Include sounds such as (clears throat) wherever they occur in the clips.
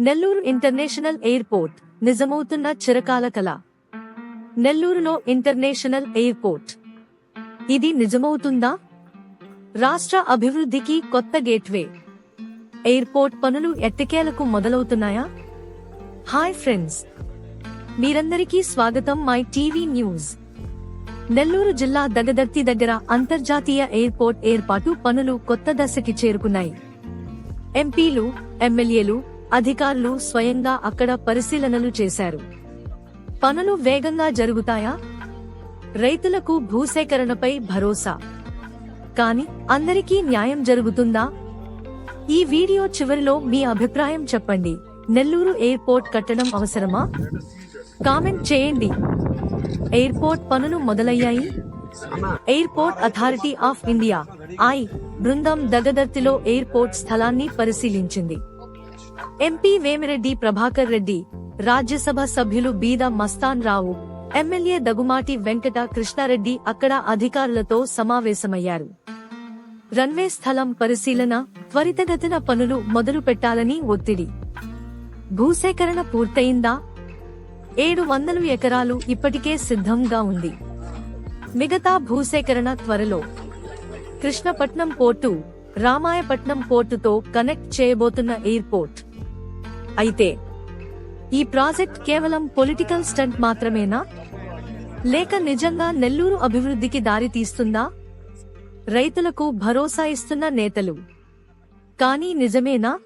Nellore international airport నిజమవుతున్న చిరకాల కళ. నెల్లూరులో ఇంటర్నేషనల్ ఎయిర్పోర్ట్. ఇది నిజమవుతుందా? రాష్ట్ర అభివృద్ధికి కొత్త గేట్వే. ఎయిర్పోర్ట్ పనులు ఎట్టకేలకు మొదలవుతున్నాయా? Hi friends. మీరందరికీ స్వాగతం మై టీవీ న్యూస్. నెల్లూరు జిల్లా దగదర్తి దగ్గర అంతర్జాతీయ ఎయిర్పోర్ట్ ఏర్పాటు పనులు కొత్త దశకి చేరుకున్నాయి. ఎంపీలు ఎమ్మెల్యేలు అధికారులు స్వయంగా అక్కడ పరిశీలనలు చేశారు. పనులు వేగంగా జరుగుతాయా? రైతులకు భూసేకరణపై భరోసా. కానీ అందరికీ న్యాయం జరుగుతుందా? ఈ వీడియో చివరిలో మీ అభిప్రాయం చెప్పండి. నెల్లూరు ఎయిర్పోర్ట్ కట్టడం అవసరమా? కామెంట్ చేయండి. ఎయిర్పోర్ట్ పనులు మొదలయ్యాయి. Airport authority of India I బృందం దగదర్తిలో ఎయిర్పోర్ట్ స్థలాన్ని పరిశీలించింది. ఎంపీ వేమిరెడ్డి ప్రభాకర్ రెడ్డి రాజ్యసభ సభ్యులు బీద మస్తాన్ రావు ఎమ్మెల్యే దగుమాటి వెంకట కృష్ణారెడ్డి అక్కడ అధికారులతో సమావేశమయ్యారు. రన్వే స్థలం పరిశీలన త్వరితగతిన పనులు మొదలు పెట్టాలని ఒత్తిడి. భూసేకరణ పూర్తయిందా? ఏడు వందలు ఎకరాలు ఇప్పటికే సిద్ధంగా ఉంది. మిగతా భూసేకరణ త్వరలో. కృష్ణపట్నం పోర్టు రామాయపట్నం పోర్టుతో కనెక్ట్ చేయబోతున్న ఎయిర్పోర్ట్. అయితే ఈ ప్రాజెక్ట్ కేవలం పొలిటికల్ స్టంట్ మాత్రమేనా? లేక నిజంగా నెల్లూరు అభివృద్ధికి దారి తీస్తుందా? రైతులకు భరోసా ఇస్తున్న నేతలు. కానీ నిజమేనా?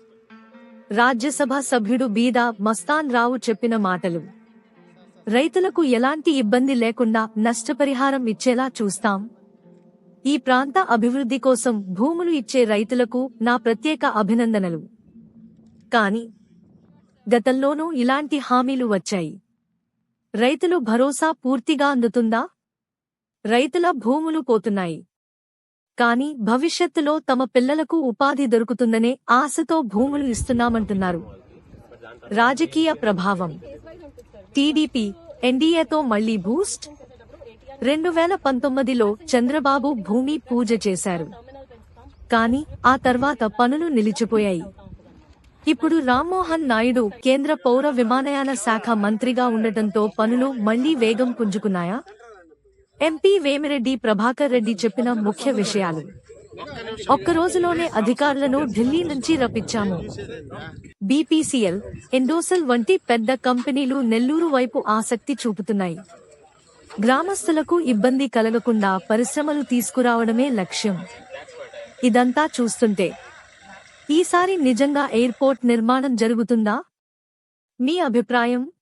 రాజ్యసభ సభ్యుడు బీదా మస్తాన్ రావు చెప్పిన మాటలు. రైతులకు ఎలాంటి ఇబ్బంది లేకుండా నష్టపరిహారం ఇచ్చేలా చూస్తాం. ఈ ప్రాంత అభివృద్ధి కోసం భూములు ఇచ్చే రైతులకు నా ప్రత్యేక అభినందనలు. కానీ గతంలోనూ ఇలాంటి హామీలు వచ్చాయి. రైతులు భరోసా పూర్తిగా అందుతుందా? రైతుల భూములు పోతున్నాయి కాని భవిష్యత్తులో తమ పిల్లలకు ఉపాధి దొరుకుతుందనే ఆశతో భూములు ఇస్తున్నామంటున్నారు. రాజకీయ ప్రభావం. టీడీపీ ఎన్డీఏతో మళ్ళీ బూస్ట్? రెండు వేల పంతొమ్మిదిలో చంద్రబాబు భూమి పూజ చేశారు. కాని ఆ తర్వాత పనులు నిలిచిపోయాయి. ఇప్పుడు రామ్మోహన్ నాయుడు కేంద్ర పౌర విమానయాన శాఖ మంత్రిగా ఉండటంతో పనులు మళ్ళీ వేగం పుంజుకున్నాయా? ఎంపీ వేమిరెడ్డి ప్రభాకర్ రెడ్డి చెప్పిన ముఖ్య విషయాలు. ఒక్క రోజులోనే అధికారులను ఢిల్లీ నుంచి రప్పించాము. బీపీసీఎల్ ఎండోసెల్ వంటి పెద్ద కంపెనీలు నెల్లూరు వైపు ఆసక్తి చూపుతున్నాయి. గ్రామస్తులకు ఇబ్బంది కలగకుండా పరిశ్రమలు తీసుకురావడమే లక్ష్యం. ఇదంతా చూస్తుంటే ఈసారి నిజంగా ఎయిర్పోర్ట్ నిర్మాణం జరుగుతుందా? మీ అభిప్రాయం?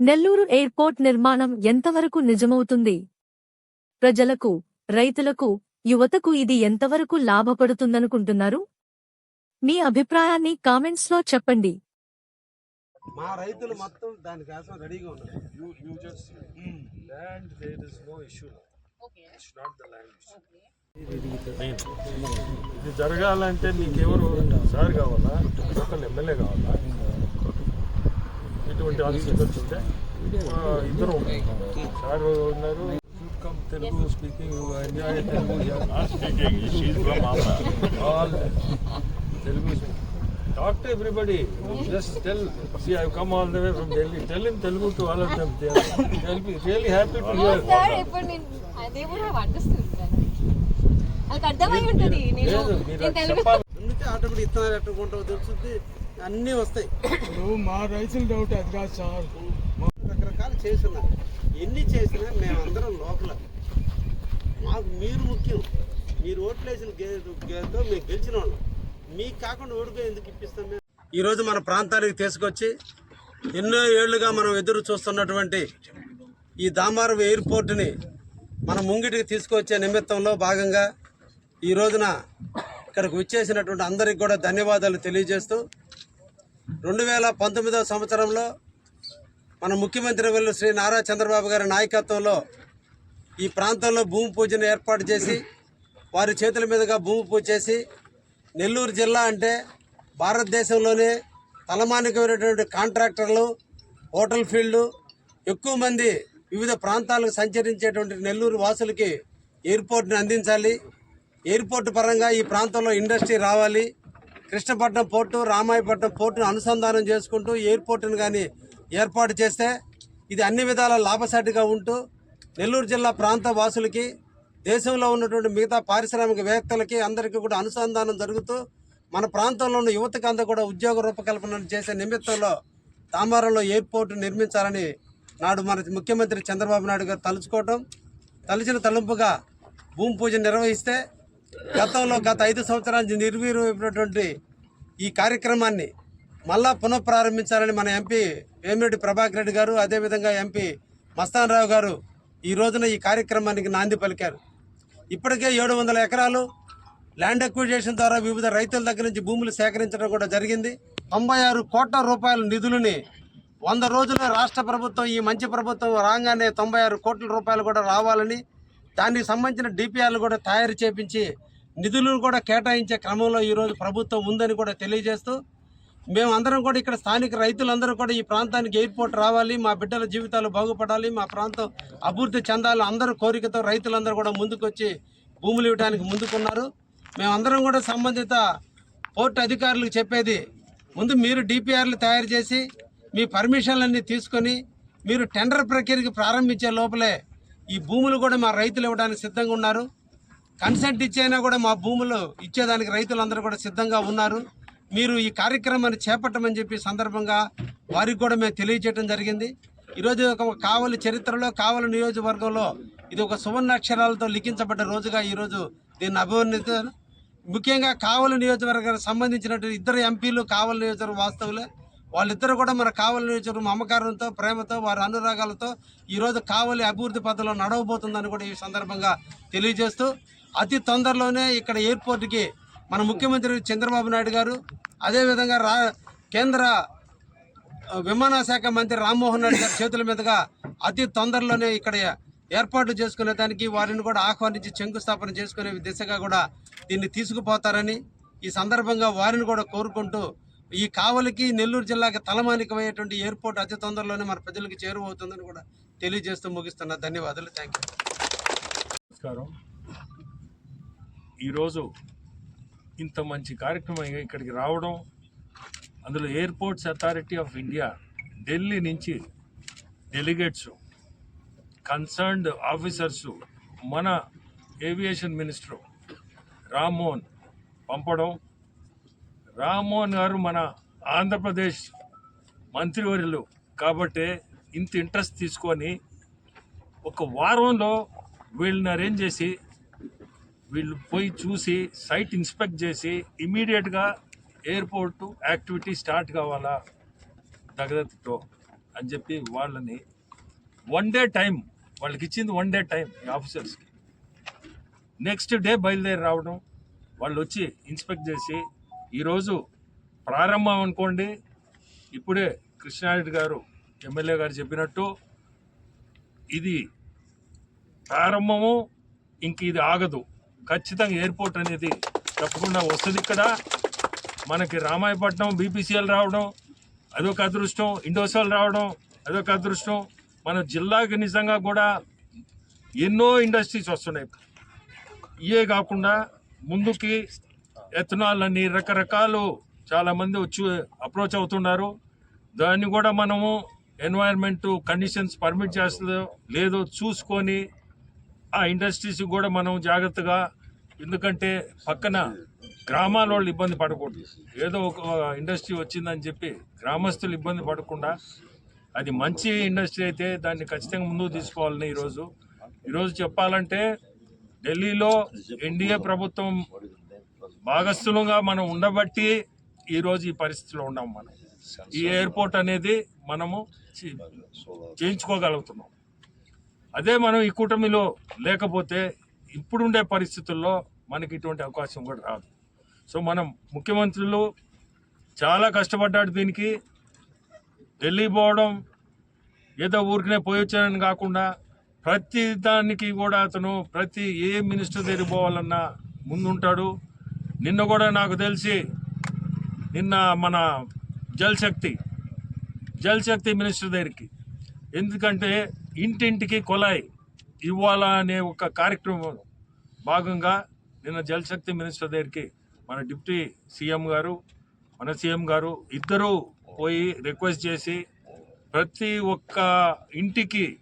నెల్లూరు ఎయిర్పోర్ట్ నిర్మాణం ఎంతవరకు నిజమవుతుంది? ప్రజలకు రైతులకు యువతకు ఇది ఎంతవరకు లాభపడుతుందనుకుంటున్నారు? మీ అభిప్రాయాన్ని కామెంట్స్లో చెప్పండి. మా రైతులు మొత్తం దానికోసం రెడీగా ఉన్నారు. There is no issue. It's not the land issue. Main. ఇది జరగాలంటే నీకెవరు సార్ కావాలా? లోకల్ ఎమ్మెల్యే కావాలా? ఇటువంటి ఆఫీసర్స్ ఉంటే ఆ, ఇద్దరు సార్ ఉన్నారు. Telugu speaking enjoy Telugu speaking all Telugu talk to everybody just tell see I come all the way from Delhi tell in Telugu to all of them they be really happy to hear sir ఇప్పుడు నేను అదే కూడా understood వాళ్ళకి అర్థమై ఉంటుంది. నేను లేదు మీరు నేను తెలుగు చెప్పాలి అందుకే ఆటోమేటిక్ ఇత్తనాలు ఎట్టుకుంటావు తెలుస్తుంది అన్నీ వస్తాయి. ఇప్పుడు మా రైతుల డౌట్ అది కాదు సార్. రకరకాలు చేస్తున్నారు. ఎన్ని చేసినా మేమందరం లోపల. మాకు మీరు ముఖ్యం. మీరు ఓట్లేసిన గేదో గేదో మేము గెలిచిన వాళ్ళం. మీకు కాకుండా ఓడిపోయి ఎందుకు ఇప్పిస్తాం మేము? ఈరోజు మన ప్రాంతానికి తీసుకొచ్చి ఎన్నో ఏళ్ళుగా మనం ఎదురు చూస్తున్నటువంటి ఈ దామారం ఎయిర్పోర్ట్ని మన ముంగిటికి తీసుకొచ్చే నిమిత్తంలో భాగంగా ఈ రోజున ఇక్కడికి వచ్చేసినటువంటి అందరికి కూడా ధన్యవాదాలు తెలియజేస్తూ రెండు వేల పంతొమ్మిదవ సంవత్సరంలో మన ముఖ్యమంత్రి వర్యులు శ్రీ నారా చంద్రబాబు గారి నాయకత్వంలో ఈ ప్రాంతంలో భూమి పూజను ఏర్పాటు చేసి వారి చేతుల మీదుగా భూమి పూజ చేసి నెల్లూరు జిల్లా అంటే భారతదేశంలోనే తలమానికమైనటువంటి కాంట్రాక్టర్లు హోటల్ ఫీల్డ్ ఎక్కువ మంది వివిధ ప్రాంతాలకు సంచరించేటువంటి నెల్లూరు వాసులకి ఎయిర్పోర్ట్ని అందించాలి. ఎయిర్పోర్ట్ పరంగా ఈ ప్రాంతంలో ఇండస్ట్రీ రావాలి. కృష్ణపట్నం పోర్టు రామాయపట్నం పోర్టును అనుసంధానం చేసుకుంటూ ఎయిర్పోర్టును కానీ ఏర్పాటు చేస్తే ఇది అన్ని విధాల లాభసాటిగా ఉంటూ నెల్లూరు జిల్లా ప్రాంత వాసులకి దేశంలో ఉన్నటువంటి మిగతా పారిశ్రామికవేత్తలకి అందరికీ కూడా అనుసంధానం జరుగుతూ మన ప్రాంతంలో ఉన్న యువతకు అంతా కూడా ఉద్యోగ రూపకల్పన చేసే నిమిత్తంలో తామారంలో ఎయిర్పోర్టు నిర్మించాలని నాడు మన ముఖ్యమంత్రి చంద్రబాబు నాయుడు గారు తలుచుకోవటం. తలిచిన తలుపుగా భూమి పూజ నిర్వహిస్తే గతంలో గత ఐదు సంవత్సరాల నుంచి నిర్వీర్యమైనటువంటి ఈ కార్యక్రమాన్ని మళ్ళా పునఃప్రారంభించాలని మన ఎంపీ వేమిరెడ్డి ప్రభాకర్ రెడ్డి గారు అదేవిధంగా ఎంపీ మస్తాన్ రావు గారు ఈ రోజున ఈ కార్యక్రమానికి నాంది పలికారు. ఇప్పటికే ఏడు వందల ఎకరాలు ల్యాండ్ అక్విజేషన్ ద్వారా వివిధ రైతుల దగ్గర నుంచి భూములు సేకరించడం కూడా జరిగింది. తొంభై ఆరు కోట్ల రూపాయల నిధులని వంద రోజుల్లో రాష్ట్ర ప్రభుత్వం ఈ మంచి ప్రభుత్వం రాగానే తొంభై ఆరు కోట్ల రూపాయలు కూడా రావాలని దానికి సంబంధించిన డిపిఆర్లు కూడా తయారు చేపించి నిధులను కూడా కేటాయించే క్రమంలో ఈరోజు ప్రభుత్వం ఉందని కూడా తెలియజేస్తూ మేమందరం కూడా ఇక్కడ స్థానిక రైతులందరూ కూడా ఈ ప్రాంతానికి ఎయిర్పోర్ట్ రావాలి మా బిడ్డల జీవితాలు బాగుపడాలి మా ప్రాంతం అభివృద్ధి చెందాలి అందరూ కోరికతో రైతులందరూ కూడా ముందుకొచ్చి భూములు ఇవ్వడానికి ముందుకున్నారు. మేమందరం కూడా సంబంధిత పోర్టు అధికారులకు చెప్పేది ముందు మీరు డిపిఆర్లు తయారు చేసి మీ పర్మిషన్లన్నీ తీసుకొని మీరు టెండర్ ప్రక్రియకి ప్రారంభించే లోపలే ఈ భూములు కూడా మా రైతులు ఇవ్వడానికి సిద్ధంగా ఉన్నారు. కన్సెంట్ ఇచ్చైనా కూడా మా భూములు ఇచ్చేదానికి రైతులందరూ కూడా సిద్ధంగా ఉన్నారు. మీరు ఈ కార్యక్రమాన్ని చేపట్టమని చెప్పి సందర్భంగా వారికి కూడా మేము తెలియజేయడం జరిగింది. ఈరోజు ఒక కావలి చరిత్రలో కావలి నియోజకవర్గంలో ఇది ఒక సువర్ణ అక్షరాలతో లిఖించబడ్డ రోజుగా ఈరోజు దీన్ని అభివర్ణిత ముఖ్యంగా కావలి నియోజకవర్గానికి సంబంధించినటువంటి ఇద్దరు ఎంపీలు కావలి నియోజకవర్గ వాస్తవులే. వాళ్ళిద్దరు కూడా మన కావలి నియోజకవర్గం మమకారంతో ప్రేమతో వారి అనురాగాలతో ఈరోజు కావలి అభివృద్ధి పథంలో నడవబోతుందని కూడా ఈ సందర్భంగా తెలియజేస్తూ అతి తొందరలోనే ఇక్కడ ఎయిర్పోర్ట్కి మన ముఖ్యమంత్రి చంద్రబాబు నాయుడు గారు అదేవిధంగా రా కేంద్ర విమానశాఖ మంత్రి రామ్మోహన్ రెడ్డి గారి చేతుల మీదుగా అతి తొందరలోనే ఇక్కడ ఏర్పాట్లు చేసుకునే దానికి వారిని కూడా ఆహ్వానించి శంకుస్థాపన చేసుకునే దిశగా కూడా దీన్ని తీసుకుపోతారని ఈ సందర్భంగా వారిని కూడా కోరుకుంటూ ఈ కావలికి నెల్లూరు జిల్లాకి తలమానికమయ్యేటువంటి ఎయిర్పోర్ట్ అతి తొందరలోనే మన ప్రజలకు చేరువవుతుందని కూడా తెలియజేస్తూ ముగిస్తున్నా. ధన్యవాదాలు. థ్యాంక్ యూ నమస్కారం. ఈరోజు ఇంత మంచి కార్యక్రమం ఇక్కడికి రావడం అందులో airports authority of India Delhi నుంచి డెలిగేట్స్ కన్సర్న్డ్ ఆఫీసర్స్ మన ఏవియేషన్ మినిస్టర్ రామ్మోహన్ పంపడం రామ్మోహన్ గారు మన ఆంధ్రప్రదేశ్ మంత్రివర్యులు కాబట్టి ఇంత ఇంట్రెస్ట్ తీసుకొని ఒక వారంలో వీళ్ళని అరేంజ్ చేసి వీళ్ళు పోయి చూసి సైట్ ఇన్స్పెక్ట్ చేసి ఇమీడియట్గా ఎయిర్పోర్టు యాక్టివిటీ స్టార్ట్ కావాలా? తగదతో అని చెప్పి వాళ్ళని వన్ డే టైం వాళ్ళకి ఇచ్చింది వన్ డే టైం ఈ ఆఫీసర్స్కి. నెక్స్ట్ డే బయలుదేరి రావడం వాళ్ళు వచ్చి ఇన్స్పెక్ట్ చేసి ఈరోజు ప్రారంభం అనుకోండి. ఇప్పుడే కృష్ణారెడ్డి గారు ఎమ్మెల్యే గారు చెప్పినట్టు ఇది ప్రారంభము ఇంక ఇది ఆగదు. ఖచ్చితంగా ఎయిర్పోర్ట్ అనేది తప్పకుండా వస్తుంది ఇక్కడ. మనకి రామాయపట్నం బీపీసీఎల్ రావడం అదొక అదృష్టం. ఇండోసాల్ రావడం అదొక అదృష్టం. మన జిల్లాకి నిజంగా కూడా ఎన్నో ఇండస్ట్రీస్ వస్తున్నాయి. ఇవే కాకుండా ముందుకి ఎథనాల్ అని రకరకాలు చాలామంది వచ్చి అప్రోచ్ అవుతున్నారు. దాన్ని కూడా మనము ఎన్వైర్న్మెంట్ కండిషన్స్ పర్మిట్ చేస్తుందో లేదో చూసుకొని ఆ ఇండస్ట్రీస్ కూడా మనం జాగ్రత్తగా ఎందుకంటే పక్కన గ్రామాల వాళ్ళు ఇబ్బంది పడకూడదు. ఏదో ఒక ఇండస్ట్రీ వచ్చిందని చెప్పి గ్రామస్తులు ఇబ్బంది పడకుండా అది మంచి ఇండస్ట్రీ అయితే దాన్ని ఖచ్చితంగా ముందుకు తీసుకోవాలని ఈరోజు. ఈరోజు చెప్పాలంటే ఢిల్లీలో ఎన్డీఏ ప్రభుత్వం భాగస్థులుగా మనం ఉండబట్టి ఈరోజు ఈ పరిస్థితిలో ఉన్నాం మనం. ఈ ఎయిర్పోర్ట్ అనేది మనము చేయించుకోగలుగుతున్నాం. అదే మనం ఈ కూటమిలో లేకపోతే ఇప్పుడుండే పరిస్థితుల్లో మనకి ఇటువంటి అవకాశం కూడా రాదు. సో మనం ముఖ్యమంత్రులు చాలా కష్టపడ్డాడు దీనికి. ఢిల్లీ పోవడం ఏదో ఊరికనే పోయి వచ్చానని కాకుండా ప్రతి దానికి కూడా అతను ప్రతి ఏ మినిస్టర్ దగ్గరికి పోవాలన్నా ముందుంటాడు. నిన్న కూడా నాకు తెలిసి నిన్న మన జల్ శక్తి జల్ శక్తి మినిస్టర్ దగ్గరికి. ఎందుకంటే ఇంటింటికి కొలాయి. ఇవ్వాలా అనే ఒక కార్యక్రమం భాగంగా నిన్న జలశక్తి మినిస్టర్ దగ్గరికి మన డిప్యూటీ సీఎం గారు మన సీఎం గారు ఇద్దరూ పోయి రిక్వెస్ట్ చేసి ప్రతి ఒక్క ఇంటికి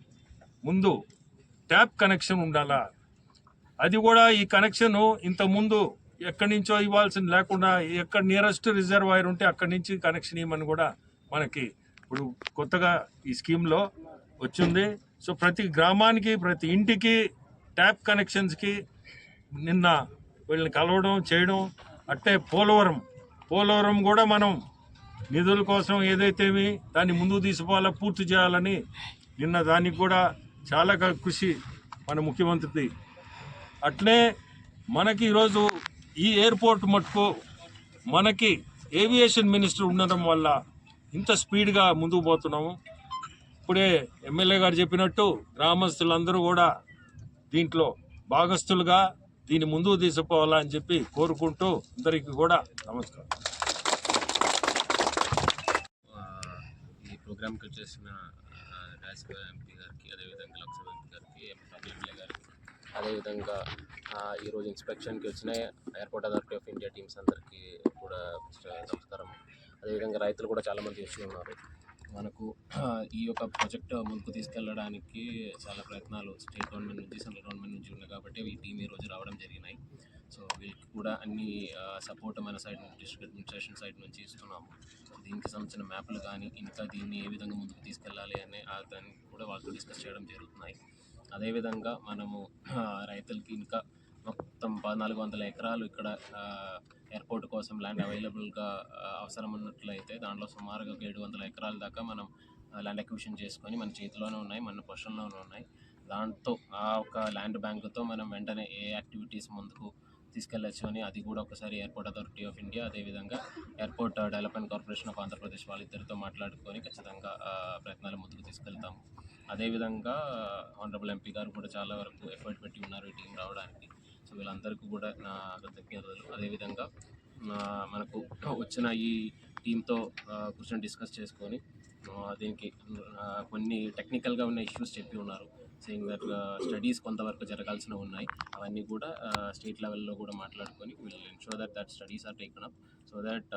ముందు ట్యాప్ కనెక్షన్ ఉండాలా? అది కూడా ఈ కనెక్షన్ ఇంతకుముందు ఎక్కడి నుంచో ఇవ్వాల్సింది లేకుండా ఎక్కడ నియరెస్ట్ రిజర్వాయర్ ఉంటే అక్కడి నుంచి కనెక్షన్ ఇవ్వమని కూడా మనకి ఇప్పుడు కొత్తగా ఈ స్కీమ్లో వచ్చింది. సో ప్రతి గ్రామానికి ప్రతి ఇంటికి ట్యాప్ కనెక్షన్స్కి నిన్న వీళ్ళని కలవడం చేయడం అట్టే పోలవరం. పోలవరం కూడా మనం నిధుల కోసం ఏదైతేమి దాన్ని ముందు తీసుకోవాలా పూర్తి చేయాలని నిన్న దానికి కూడా చాలా కృషి మన ముఖ్యమంత్రిది. అట్లే మనకి ఈరోజు ఈ ఎయిర్పోర్ట్ మటుకు మనకి ఏవియేషన్ మినిస్టర్ ఉండడం వల్ల ఇంత స్పీడ్గా ముందుకు పోతున్నాము. ఇప్పుడే ఎమ్మెల్యే గారు చెప్పినట్టు గ్రామస్తులందరూ కూడా దీంట్లో భాగస్తులుగా దీన్ని ముందుకు తీసుకుపోవాలని చెప్పి కోరుకుంటూ అందరికీ కూడా నమస్కారం. ఈ ప్రోగ్రామ్కి వచ్చేసిన రాజ్యసభ ఎంపీ గారికి అదేవిధంగా లోక్సభ ఎంపీ గారికి ఎంపీ ఎమ్మెల్యే గారికి అదేవిధంగా ఈరోజు ఇన్స్పెక్షన్కి వచ్చిన airport authority of India teams అందరికీ కూడా నమస్కారం. అదేవిధంగా రైతులు కూడా చాలామంది వచ్చి ఉన్నారు. మనకు (clears throat) ఈ యొక్క ప్రాజెక్ట్ ముందుకు తీసుకెళ్ళడానికి చాలా ప్రయత్నాలు స్టేట్ గవర్నమెంట్ నుంచి సెంట్రల్ గవర్నమెంట్ నుంచి ఉన్నాయి కాబట్టి ఈ టీం ఈరోజు రావడం జరిగినాయి. సో వీళ్ళకి కూడా అన్ని సపోర్ట్ మన సైడ్ నుంచి డిస్ట్రిక్ట్ అడ్మినిస్ట్రేషన్ సైడ్ నుంచి ఇస్తున్నాము. దీనికి సంబంధించిన మ్యాప్లు కానీ ఇంకా దీన్ని ఏ విధంగా ముందుకు తీసుకెళ్ళాలి అనే దాన్ని కూడా వాళ్ళతో డిస్కస్ చేయడం జరుగుతున్నాయి. అదేవిధంగా మనము (clears throat) రైతులకి ఇంకా మొత్తం పద్నాలుగు వందల ఎకరాలు ఇక్కడ ఎయిర్పోర్ట్ కోసం ల్యాండ్ అవైలబుల్గా అవసరం ఉన్నట్లయితే దాంట్లో సుమారుగా ఒక ఏడు వందల ఎకరాల దాకా మనం ల్యాండ్ అక్విజిషన్ చేసుకొని మన చేతిలోనే ఉన్నాయి మన పొషన్లోనే ఉన్నాయి. దాంతో ఆ ఒక ల్యాండ్ బ్యాంకుతో మనం వెంటనే ఏ యాక్టివిటీస్ ముందుకు తీసుకెళ్ళచ్చు అని అది కూడా ఒకసారి ఎయిర్పోర్ట్ అథారిటీ ఆఫ్ ఇండియా అదేవిధంగా airport development corporation of Andhra Pradesh వాళ్ళిద్దరితో మాట్లాడుకొని ఖచ్చితంగా ప్రయత్నాలు ముందుకు తీసుకెళ్తాము. అదేవిధంగా ఆనరబుల్ ఎంపీ గారు కూడా చాలా వరకు ఎఫర్ట్ పెట్టి ఉన్నారు ఈ టీం రావడానికి. సో వీళ్ళందరికీ కూడా నా కృతజ్ఞతలు. అదేవిధంగా మనకు వచ్చిన ఈ టీంతో కూర్చొని డిస్కస్ చేసుకొని దీనికి కొన్ని టెక్నికల్గా ఉన్న ఇష్యూస్ చెప్పి ఉన్నారు. సేయింగ్ దట్ స్టడీస్ కొంతవరకు జరగాల్సిన ఉన్నాయి. అవన్నీ కూడా స్టేట్ లెవెల్లో కూడా మాట్లాడుకొని will ensure that that studies are taken up so that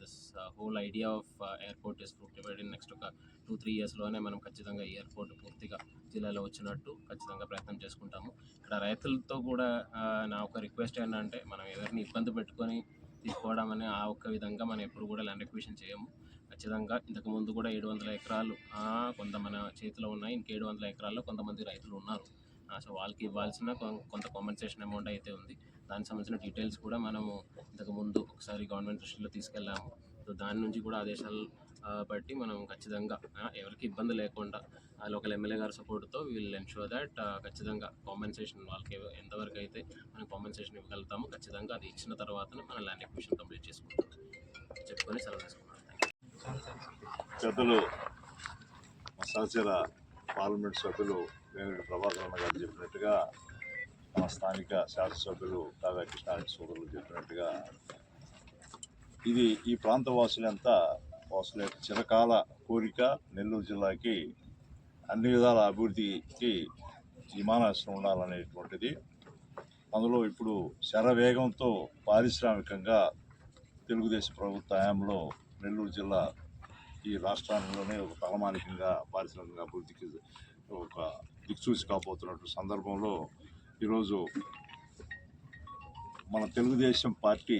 this whole idea of airport is fructified in next ఒక టూ త్రీ ఇయర్స్లోనే మనం ఖచ్చితంగా ఈ ఎయిర్పోర్ట్ పూర్తిగా జిల్లాలో వచ్చినట్టు ఖచ్చితంగా ప్రయత్నం చేసుకుంటాము. ఇక్కడ రైతులతో కూడా నా ఒక రిక్వెస్ట్ ఏంటంటే మనం ఎవరిని ఇబ్బంది పెట్టుకొని తీసుకోవడం అనే ఆ ఒక్క విధంగా మనం ఎప్పుడు కూడా ల్యాండ్ ఎక్విషన్ చేయము. ఖచ్చితంగా ఇంతకు ముందు కూడా ఏడు వందల ఎకరాలు కొంత మన చేతిలో ఉన్నాయి. ఇంక ఏడు వందల ఎకరాల్లో కొంతమంది రైతులు ఉన్నారు. సో వాళ్ళకి ఇవ్వాల్సిన కొంత కాంపెన్సేషన్ అమౌంట్ అయితే ఉంది. దానికి సంబంధించిన డీటెయిల్స్ కూడా మనము ఇంతకు ముందు ఒకసారి గవర్నమెంట్ దృష్టిలో తీసుకెళ్ళాము. సో దాని నుంచి కూడా ఆదేశాలు బట్టి మనం ఖచ్చితంగా ఎవరికి ఇబ్బంది లేకుండా లోకల్ ఎమ్మెల్యే గారి సపోర్ట్తో వీల్ ఎన్షూర్ దట్ ఖచ్చితంగా కాంపెన్సేషన్ వాళ్ళకి ఎంతవరకు అయితే మనం కాంపెన్సేషన్ ఇవ్వగలుగుతామో ఖచ్చితంగా అది ఇచ్చిన తర్వాతనే మనం ల్యాండ్ ఎక్విషన్ కంప్లీట్ చేసుకుంటాం. చెప్పుకొని సెలవు పెద్దలు మా సహచర పార్లమెంట్ సభ్యులు వేమిరెడ్డి ప్రభాకరణ గారు చెప్పినట్టుగా మా స్థానిక శాసనసభ్యులు కాగా కృష్ణారెడ్డి సోదరులు చెప్పినట్టుగా ఇది ఈ ప్రాంత వాసులంతా వాసుల యొక్క చిరకాల కోరిక నెల్లూరు జిల్లాకి అన్ని విధాల అభివృద్ధికి విమానాశ్రయం ఉండాలనేటువంటిది. అందులో ఇప్పుడు శరవేగంతో పారిశ్రామికంగా తెలుగుదేశం ప్రభుత్వ హయాంలో నెల్లూరు జిల్లా ఈ రాష్ట్రాలలోనే ఒక తలమానికంగా పారిశ్రామిక అభివృద్ధికి ఒక దిక్సూచి కాబోతున్నటువంటి సందర్భంలో ఈరోజు మన తెలుగుదేశం పార్టీ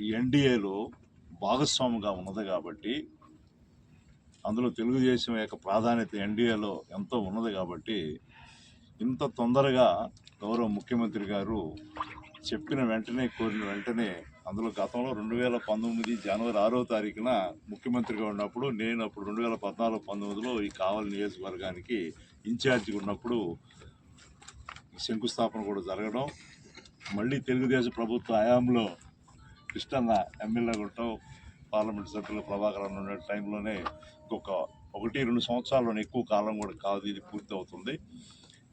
ఈ ఎన్డీఏలో భాగస్వామిగా ఉన్నది కాబట్టి అందులో తెలుగుదేశం యొక్క ప్రాధాన్యత ఎన్డీఏలో ఎంతో ఉన్నది కాబట్టి ఇంత తొందరగా గౌరవ ముఖ్యమంత్రి గారు చెప్పిన వెంటనే కోరిన వెంటనే అందులో గతంలో రెండు వేల పంతొమ్మిది జనవరి ఆరో తారీఖున ముఖ్యమంత్రిగా ఉన్నప్పుడు నేను అప్పుడు రెండు వేల పద్నాలుగు పంతొమ్మిదిలో ఈ కావలి నియోజకవర్గానికి ఇన్ఛార్జిగా ఉన్నప్పుడు శంకుస్థాపన కూడా జరగడం మళ్ళీ తెలుగుదేశం ప్రభుత్వ హయాంలో కృష్ణన్న ఎమ్మెల్యేగా ఉండటం పార్లమెంట్ సభ్యులు ప్రభాకరన్ ఉన్న టైంలోనే ఇంకొక ఒకటి రెండు సంవత్సరాల్లోనే ఎక్కువ కాలం కూడా కాదు ఇది పూర్తి అవుతుంది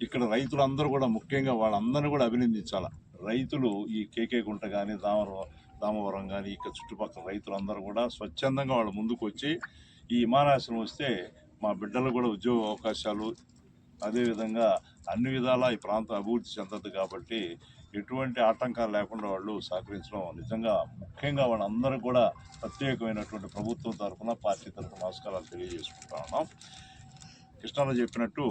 ఇక్కడ రైతులందరూ కూడా ముఖ్యంగా వాళ్ళందరినీ కూడా అభినందించాలి. రైతులు ఈ కేకే గుంట కానీ దామవరం దామవరం కానీ ఇక్కడ చుట్టుపక్కల రైతులందరూ కూడా స్వచ్ఛందంగా వాళ్ళు ముందుకు వచ్చి ఈ విమానాశ్రయం వస్తే మా బిడ్డలకు కూడా ఉద్యోగ అవకాశాలు అదేవిధంగా అన్ని విధాలా ఈ ప్రాంతం అభివృద్ధి చెందదు కాబట్టి ఎటువంటి ఆటంకాలు లేకుండా వాళ్ళు సహకరించడం నిజంగా ముఖ్యంగా వాళ్ళందరూ కూడా ప్రత్యేకమైనటువంటి ప్రభుత్వం తరఫున పార్టీ తరఫున నమస్కారాలు తెలియజేసుకుంటా ఉన్నాం. కృష్ణాలో చెప్పినట్టు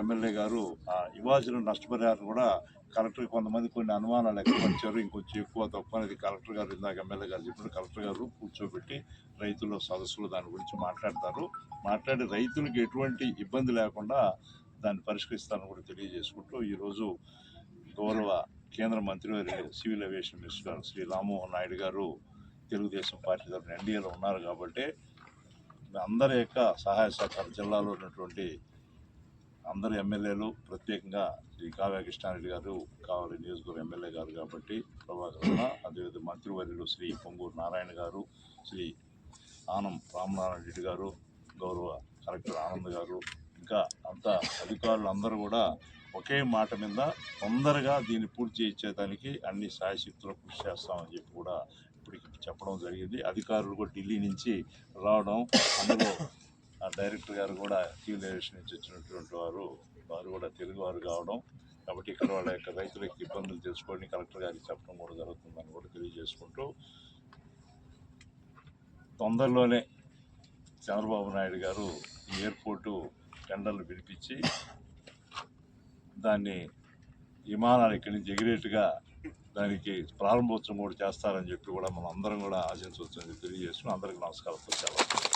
ఎమ్మెల్యే గారు ఆ ఇవ్వాల్సిన నష్టపరిహారం కూడా కలెక్టర్ కొంతమంది కొన్ని అనుమానాలు వ్యక్తపరిచారు ఇంకొంచెం ఎక్కువ తక్కువ అనేది కలెక్టర్ గారు ఇందాక ఎమ్మెల్యే గారు చెప్పినట్టు కలెక్టర్ గారు కూర్చోబెట్టి రైతుల సదస్సులు దాని గురించి మాట్లాడతారు. మాట్లాడి రైతులకు ఎటువంటి ఇబ్బంది లేకుండా దాన్ని పరిష్కరిస్తారని కూడా తెలియజేసుకుంటూ ఈరోజు గౌరవ కేంద్ర మంత్రి వారి సివిల్ ఏవియేషన్ మినిస్టర్ గారు శ్రీ రామ్మోహన్ నాయుడు గారు తెలుగుదేశం పార్టీ తరఫున ఎన్డీఏలో ఉన్నారు కాబట్టి అందరి యొక్క సహాయ సహకారం జిల్లాలో ఉన్నటువంటి అందరు ఎమ్మెల్యేలు ప్రత్యేకంగా శ్రీ కావ్య కృష్ణారెడ్డి గారు కావాలి నియోజకవర్గ ఎమ్మెల్యే గారు కాబట్టి ప్రభాకర్ అదేవిధంగా మంత్రివర్యులు శ్రీ పొంగూరు నారాయణ గారు శ్రీ ఆనం రామనారాయణ రెడ్డి గారు గౌరవ కలెక్టర్ ఆనంద్ గారు ఇంకా అంతా అధికారులు అందరూ కూడా ఒకే మాట మీద తొందరగా దీన్ని పూర్తి చేయించేదానికి అన్ని సాయశక్తులు కృషి చేస్తామని చెప్పి కూడా ఇప్పటికి చెప్పడం జరిగింది. అధికారులు కూడా ఢిల్లీ నుంచి రావడం అందులో డైరెక్టర్ గారు కూడా సివిల్ ఏవియేషన్ నుంచి వచ్చినటువంటి వారు వారు కూడా తెలుగు వారు కావడం కాబట్టి ఇక్కడ వాళ్ళ యొక్క రైతులకు ఇబ్బందులు తెలుసుకొని కలెక్టర్ గారికి చెప్పడం కూడా జరుగుతుందని కూడా తెలియజేసుకుంటూ తొందరలోనే చంద్రబాబు నాయుడు గారు ఈ ఎయిర్పోర్టు టెండర్లు పిలిపించి దాన్ని విమానాలు ఇక్కడి నుంచి ఎగిరేట్టుగా దానికి ప్రారంభోత్సవం కూడా చేస్తారని చెప్పి కూడా మనం అందరం కూడా ఆశించవచ్చని తెలియజేస్తున్నాం అందరికీ నమస్కారం చాలా